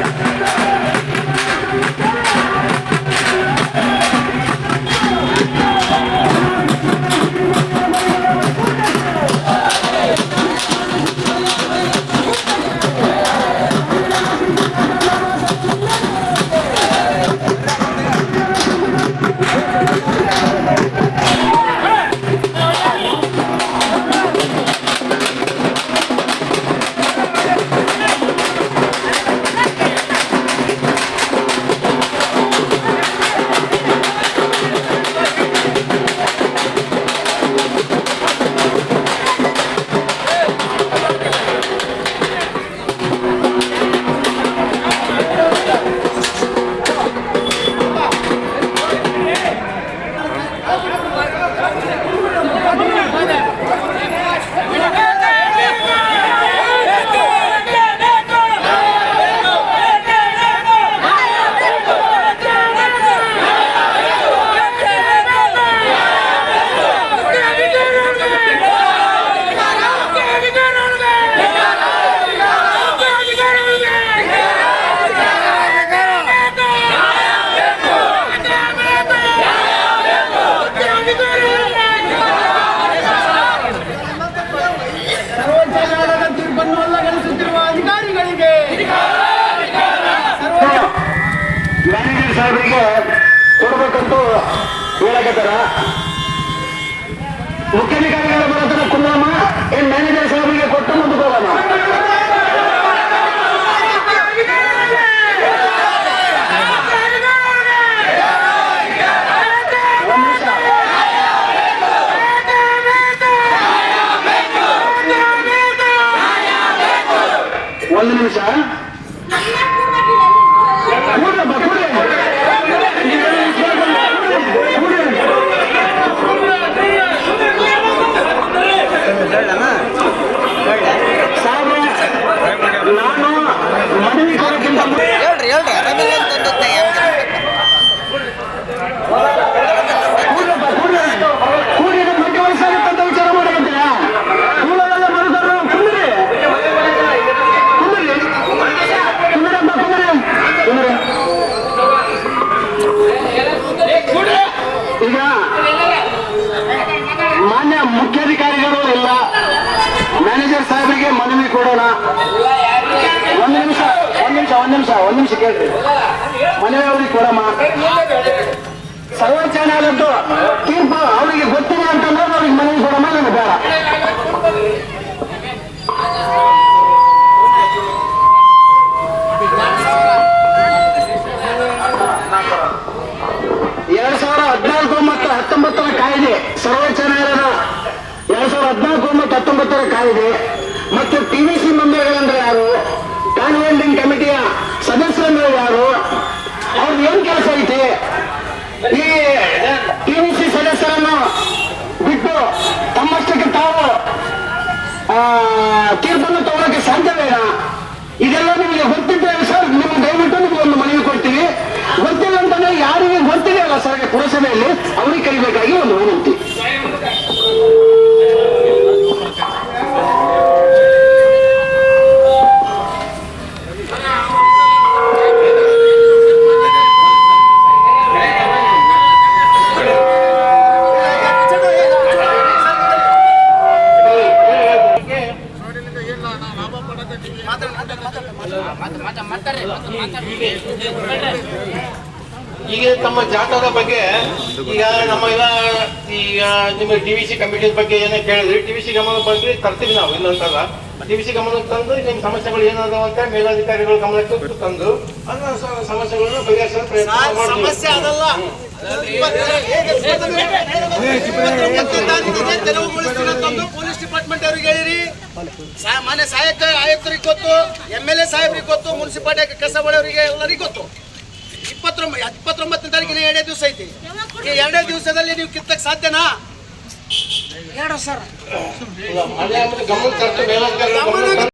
ಸರ್ವೋಚ್ಚ ಹೇಳಕತ್ತಾರ ಮುಖ್ಯಾಧಿಕಾರಿಗಳ ಬರತನ ಕುಂದಮ್ಮ ಏನ್ ಮ್ಯಾನೇಜರ್ ಸಾಹೇಬರಿಗೆ ಕೊಟ್ಟು ಮುಂದಕ್ಕೆ ಹೋಗೋಣ ಒಂದ್ ನಿಮಿಷ. ಮ್ಯಾನೇಜರ್ ಸಾಹೇಬರಿಗೆ ಮನವಿ ಕೊಡೋಣ. ಒಂದು ನಿಮಿಷ ಒಂದು ನಿಮಿಷ ಒಂದು ನಿಮಿಷ ಒಂದು ನಿಮಿಷ ಕೇಳ್ರಿ. ಮನವಿ ಅವ್ರಿಗೆ ಕೊಡಮ್ಮ. ಸರ್ವೋಚ್ಚ ನ್ಯಾಯಾಲಯದ್ದು ತೀರ್ಪು ಅವರಿಗೆ ಗೊತ್ತಿಲ್ಲ ಅಂತಂದ್ರೆ ಅವ್ರಿಗೆ ಮನವಿ ಕೊಡಮ್ಮ ನನಗೆ ಬೇಡ. ಎರಡ್ ಸಾವಿರ ಹದಿನಾಲ್ಕು ಮತ್ತು ಹತ್ತೊಂಬತ್ತರ ಕಾಯ್ದೆ ಸರ್ವೋಚ್ಚ ನ್ಯಾಯಾಲಯದ ಎರಡ್ ಸಾವಿರದ ಹದಿನಾಲ್ಕು ಮತ್ತು ಕಾಯ್ದೆ ಮತ್ತು ಟಿವಿಸಿ ಮೆಂಬರ್ಗಳಂದ್ರೆ ಯಾರು? ಕಾನ್ವೆಂಟಿಂಗ್ ಕಮಿಟಿಯ ಸದಸ್ಯರಂದ್ರೆ ಯಾರು? ಅವ್ರದ್ದು ಏನ್ ಕೆಲಸ ಐತಿ? ಈ ಟಿವಿಸಿ ಸದಸ್ಯರನ್ನು ಬಿಟ್ಟು ತಮ್ಮಷ್ಟಕ್ಕೆ ತಾವು ತೀರ್ಪನ್ನು ತಗೊಳ್ಳೋಕೆ ಸಾಧ್ಯವೇನ? ಇದೆಲ್ಲ ನಿಮಗೆ ಗೊತ್ತಿದ್ದೇವೆ ಸರ್ ನಿಮ್ಮ ದಯವಿಟ್ಟು ನಿಮ್ಗೆ ಒಂದು ಮನವಿ ಕೊಡ್ತೀವಿ ಗೊತ್ತಿಲ್ಲ ಅಂತಂದ್ರೆ ಯಾರಿಗೆ ಗೊತ್ತಿದೆ ಅಲ್ಲ ಸರ್, ಪುರಸಭೆಯಲ್ಲಿ? ಅವ್ರಿಗೆ ಕರಿಬೇಕಾಗಿ ಒಂದು ವಿನಂತಿ. ಈಗ ತಮ್ಮ ಜಾಥಾದ ಬಗ್ಗೆ ಈಗ ನಮ್ಮ ಎಲ್ಲ ಈಗ ನಿಮ್ಮ ಟಿ ವಿ ಸಿ ಕಮಿಟಿ ಬಗ್ಗೆ ಏನೇ ಕೇಳಿದ್ರಿ ಟಿ ವಿ ಸಿ ಗಮನ ಬಗ್ಗೆ ತರ್ತೀವಿ ನಾವು ಇಲ್ಲ ಅಂತಲ್ಲ ಟಿ ವಿ ಸಿ ಗಮನಕ್ಕೆ ತಂದು ನಿಮ್ಮ ಸಮಸ್ಯೆಗಳು ಏನಾದವು ಅಂತ ಮೇಲಾಧಿಕಾರಿಗಳ ಗಮನಕ್ಕೆ ತಂದು ಅದನ್ನ ಸಮಸ್ಯೆಗಳನ್ನು ಬಗೆಹರಿಸಲು ಪ್ರಯತ್ನ ಮಾಡ್ತೀವಿ. ಅವ್ರಿಗೆ ಹೇಳಿರಿ. ಮಾನ್ಯ ಸಹಾಯಕ ಆಯುಕ್ತರಿಗೆ ಗೊತ್ತು ಎಂ ಎಲ್ ಎ ಸಾಹೇಬ್ರಿಗೆ ಗೊತ್ತು ಮುನ್ಸಿಪಾಲ್ಟಿ ಕಸ ಬಳಿಯವರಿಗೆ ಎಲ್ಲರಿಗೂ ಗೊತ್ತು. ಇಪ್ಪತ್ತೊಂಬ ಇಪ್ಪತ್ತೊಂಬತ್ತನೇ ತಾರೀಕಿನ ಎರಡೇ ದಿವಸ ಐತಿ. ಈ ಎರಡೇ ದಿವಸದಲ್ಲಿ ನೀವು ಕಿತ್ತಕ್ಕೆ ಸಾಧ್ಯನಾ? ಎರಡು ಸರ್